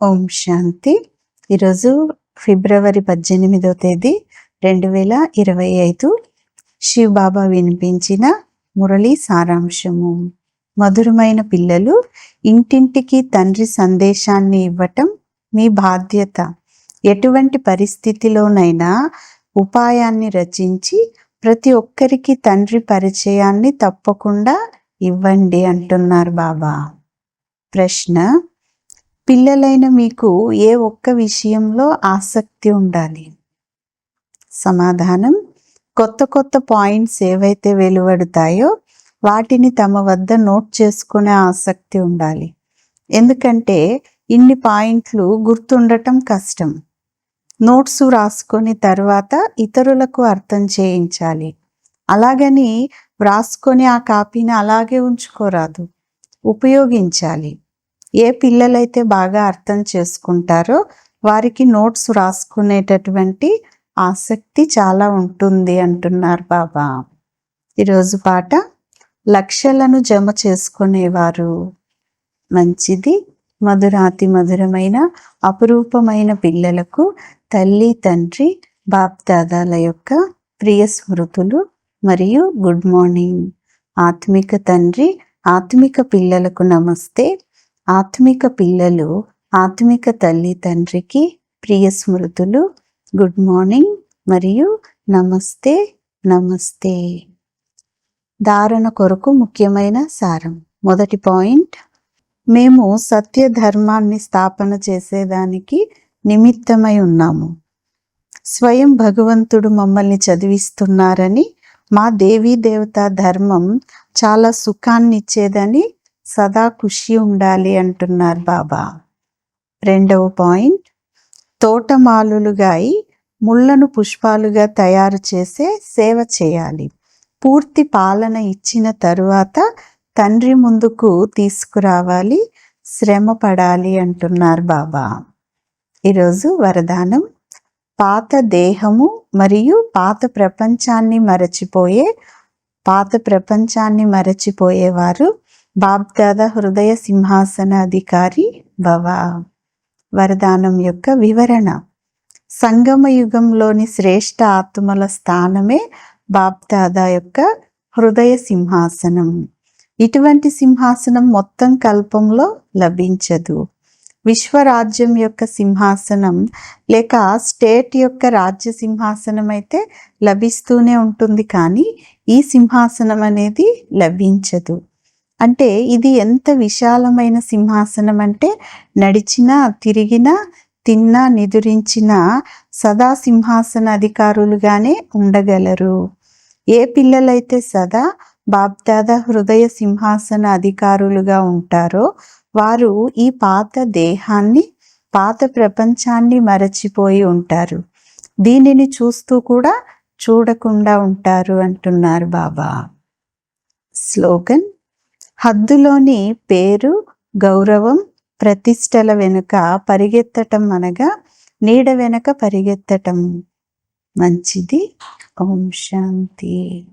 ఓం శాంతి. ఈరోజు ఫిబ్రవరి పద్దెనిమిదో తేదీ రెండు వేల ఇరవై ఐదు శివ్ బాబా వినిపించిన మురళి సారాంశము. మధురమైన పిల్లలు ఇంటింటికి తండ్రి సందేశాన్ని ఇవ్వటం మీ బాధ్యత. ఎటువంటి పరిస్థితిలోనైనా ఉపాయాన్ని రచించి ప్రతి ఒక్కరికి తండ్రి పరిచయాన్ని తప్పకుండా ఇవ్వండి అంటున్నారు బాబా. ప్రశ్న పిల్లలైన మీకు ఏ ఒక్క విషయంలో ఆసక్తి ఉండాలి? సమాధానం కొత్త కొత్త పాయింట్స్ ఏవైతే వెలువడతాయో వాటిని తమ వద్ద నోట్ చేసుకునే ఆసక్తి ఉండాలి. ఎందుకంటే ఇన్ని పాయింట్లు గుర్తుండటం కష్టం. నోట్స్ రాసుకొని తర్వాత ఇతరులకు అర్థం చేయించాలి. అలాగని వ్రాసుకొని ఆ కాపీని అలాగే ఉంచుకోరాదు. ఉపయోగించాలి. ఏ పిల్లలైతే బాగా అర్థం చేసుకుంటారో వారికి నోట్స్ రాసుకునేటటువంటి ఆసక్తి చాలా ఉంటుంది అంటున్నారు బాబా. ఈరోజు పాట లక్షలను జమ చేసుకునేవారు. మంచిది మధురాతి మధురమైన అపురూపమైన పిల్లలకు తల్లి తండ్రి బాప్దాదాల యొక్క ప్రియ స్మృతులు మరియు గుడ్ మార్నింగ్. ఆత్మిక తండ్రి ఆత్మిక పిల్లలకు నమస్తే. ఆత్మిక పిల్లలు ఆత్మిక తల్లి తండ్రికి ప్రియ స్మృతులు. గుడ్ మార్నింగ్ మరియు నమస్తే నమస్తే. ధారణ కొరకు ముఖ్యమైన సారం. మొదటి పాయింట్. మేము సత్య ధర్మాన్ని స్థాపన చేసేదానికి నిమిత్తమై ఉన్నాము. స్వయం భగవంతుడు మమ్మల్ని చదివిస్తున్నారని మా దేవీ దేవత ధర్మం చాలా సుఖాన్ని ఇచ్చేదని సదా ఖుషి ఉండాలి అంటున్నారు బాబా. రెండవ పాయింట్ తోటమాలులుగా అయి ముళ్ళను పుష్పాలుగా తయారు చేసే సేవ చేయాలి. పూర్తి పాలన ఇచ్చిన తరువాత తండ్రి ముందుకు తీసుకురావాలి శ్రమ పడాలి అంటున్నారు బాబా. ఈరోజు వరదానం పాత దేహము మరియు పాత ప్రపంచాన్ని మరచిపోయే పాత ప్రపంచాన్ని మరచిపోయేవారు బాబ్దాద హృదయ సింహాసన అధికారి భవ. వరదానం యొక్క వివరణ. సంగమ యుగంలోని శ్రేష్ఠ ఆత్మల స్థానమే బాబ్దాదా యొక్క హృదయ సింహాసనం. ఇటువంటి సింహాసనం మొత్తం కల్పంలో లభించదు. విశ్వరాజ్యం యొక్క సింహాసనం లేక స్టేట్ యొక్క రాజ్య సింహాసనం అయితే లభిస్తూనే ఉంటుంది కానీ ఈ సింహాసనం అనేది లభించదు. అంటే ఇది ఎంత విశాలమైన సింహాసనం అంటే నడిచినా తిరిగినా తిన్నా నిదురించినా సదా సింహాసన అధికారులుగానే ఉండగలరు. ఏ పిల్లలైతే సదా బాబ్దాదా హృదయ సింహాసన అధికారులుగా ఉంటారో వారు ఈ పాత దేహాన్ని పాత ప్రపంచాన్ని మరచిపోయి ఉంటారు. దీనిని చూస్తూ కూడా చూడకుండా ఉంటారు అంటున్నారు బాబా. స్లోగన్ హద్దులోని పేరు గౌరవం ప్రతిష్టల వెనుక పరిగెత్తటం అనగా నీడ వెనుక పరిగెత్తటం. మంచిది. ఓం శాంతి.